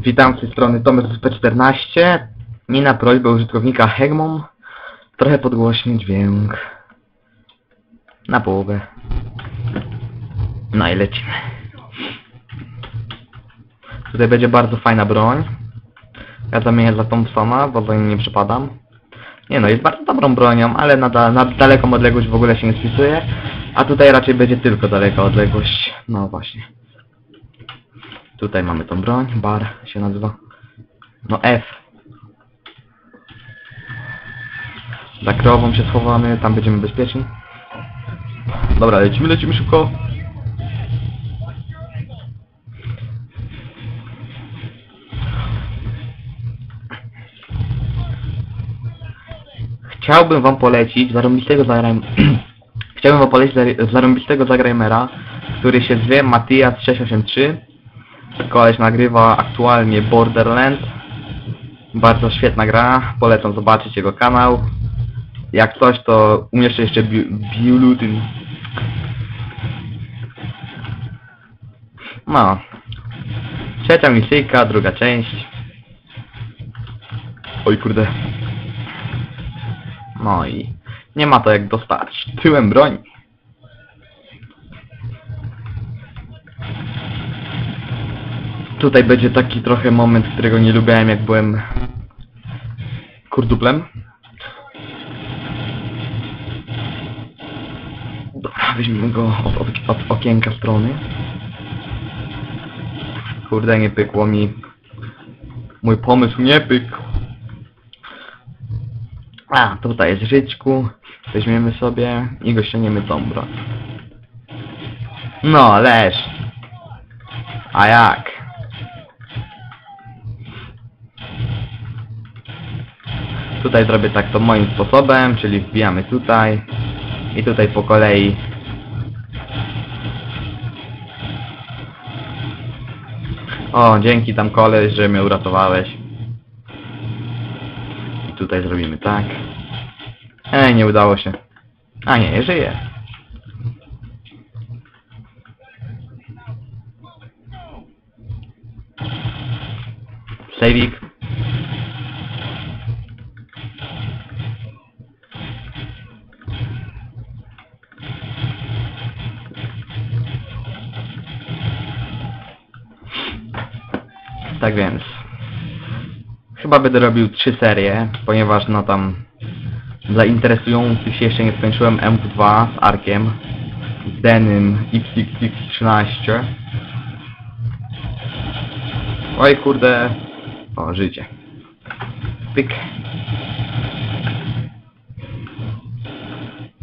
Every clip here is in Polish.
Witam z tej strony Tomek z P14. Nie na prośbę użytkownika Hegmon. Trochę podgłośny dźwięk. Na połowę. No i lecimy. Tutaj będzie bardzo fajna broń. Ja zamienię za Thompsona, bo do niej nie przypadam. Nie no, jest bardzo dobrą bronią, ale na, da na daleką odległość w ogóle się nie spisuje. A tutaj raczej będzie tylko daleka odległość. No właśnie. Tutaj mamy tą broń, bar się nazywa. No F. Za krową się schowamy, tam będziemy bezpieczni. Dobra, lecimy, lecimy szybko. Chciałbym wam polecić zarąbistego zagram... Chciałbym wam polecić zar- zarąbistego zagrajmera, który się zwie Matias683 Koleś nagrywa aktualnie Borderlands. Bardzo świetna gra. Polecam zobaczyć jego kanał. Jak coś, to umieszczę jeszcze bi- Biulutyn. No. Trzecia misyjka, druga część. Oj kurde. No i nie ma to jak dostać. Tyłem broni. Tutaj będzie taki trochę moment, którego nie lubiłem jak byłem kurduplem. Dobra, weźmiemy go od, od, od okienka strony. Kurde, nie pykło mi. Mój pomysł nie pykł. A, tutaj jest życzku. Weźmiemy sobie i go ściągniemy tą. No, leż. A jak? Tutaj zrobię tak to moim sposobem, czyli wbijamy tutaj i tutaj po kolei O, dzięki tam koleś, że mnie uratowałeś. I tutaj zrobimy tak. Ej, nie udało się. A nie, żyje. Sejwik. Tak więc. Chyba będę robił trzy serie, ponieważ no tam dla interesujących się jeszcze nie skończyłem MW2 z Arkiem, z Denym XXX13. Oj kurde. O, życie. Pyk.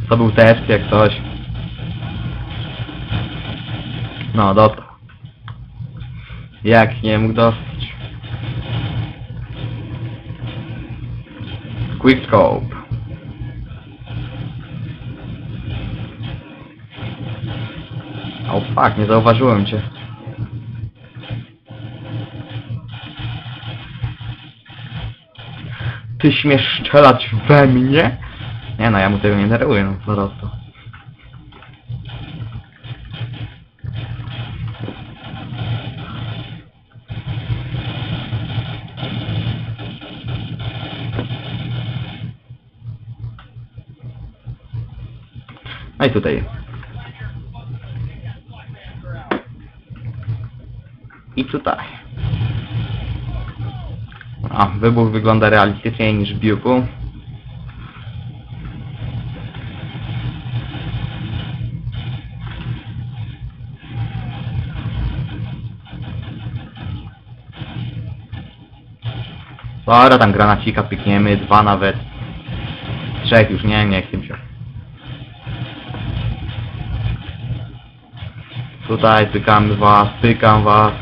To był test jak coś. No, dostał. Jak nie mógł dostać? Quickscope. O fuck, nie zauważyłem cię. Ty śmiesz strzelać we mnie? Nie no, ja mu tego nie daruję, no po prostu. No i tutaj. I tutaj. A, wybuch wygląda realistyczniej niż w biurku. Dobra, tam granacika pykniemy, dwa nawet. Trzech już nie, nie chcę się. Tutaj pykamy was, pykam was.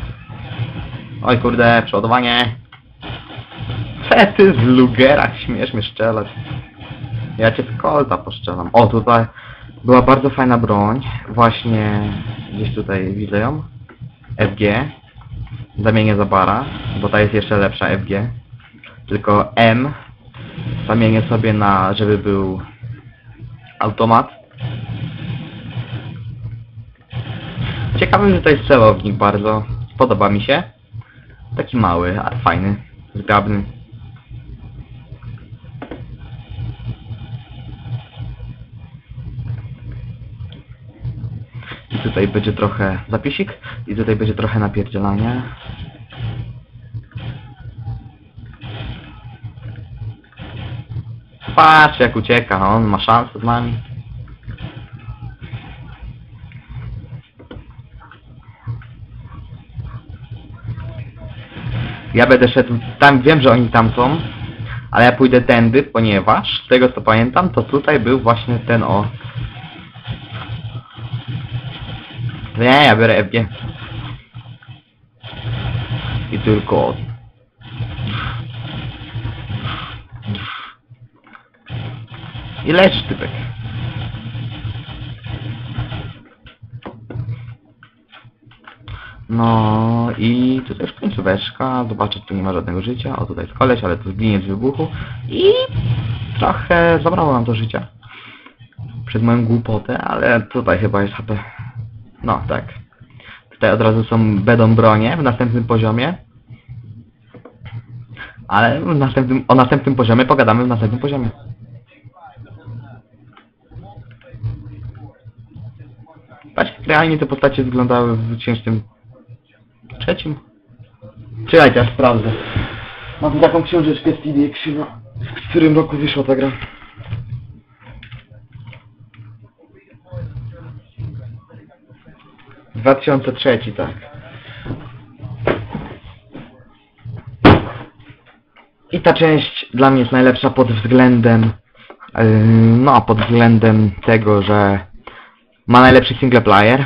Oj kurde, przeładowanie. Co ty z Lugera śmiesz mnie strzelać? Ja cię z kolta poszczelam. O, tutaj była bardzo fajna broń. Właśnie gdzieś tutaj widzę ją. FG. Zamienię za bara, bo ta jest jeszcze lepsza FG. Tylko M zamienię sobie na, żeby był automat. Ciekawe, że to jest celownik bardzo. Podoba mi się. Taki mały, ale fajny, zgrabny. I tutaj będzie trochę zapisik i tutaj będzie trochę napierdzielania. Patrz jak ucieka, on ma szansę z nami. Ja będę szedł tam, wiem, że oni tam są, ale ja pójdę tędy, ponieważ z tego co pamiętam, to tutaj był właśnie ten o. Nie, ja biorę FG. I tylko... I lecz typek. No i tutaj już końcóweczka, zobaczę tu nie ma żadnego życia, o tutaj jest koleś, ale to zginie z wybuchu i trochę zabrało nam to życia przez moją głupotę, ale tutaj chyba jest HP. No tak. Tutaj od razu są będą bronie w następnym poziomie. Ale następnym, o następnym poziomie pogadamy w następnym poziomie. Patrz, realnie te postacie wyglądały w 2003. Czekajcie, ja sprawdzę. Mam tu taką książeczkę Actiona. W którym roku wyszła ta gra? W 2003, tak. I ta część dla mnie jest najlepsza pod względem yy, no, pod względem tego, że ma najlepszy single player,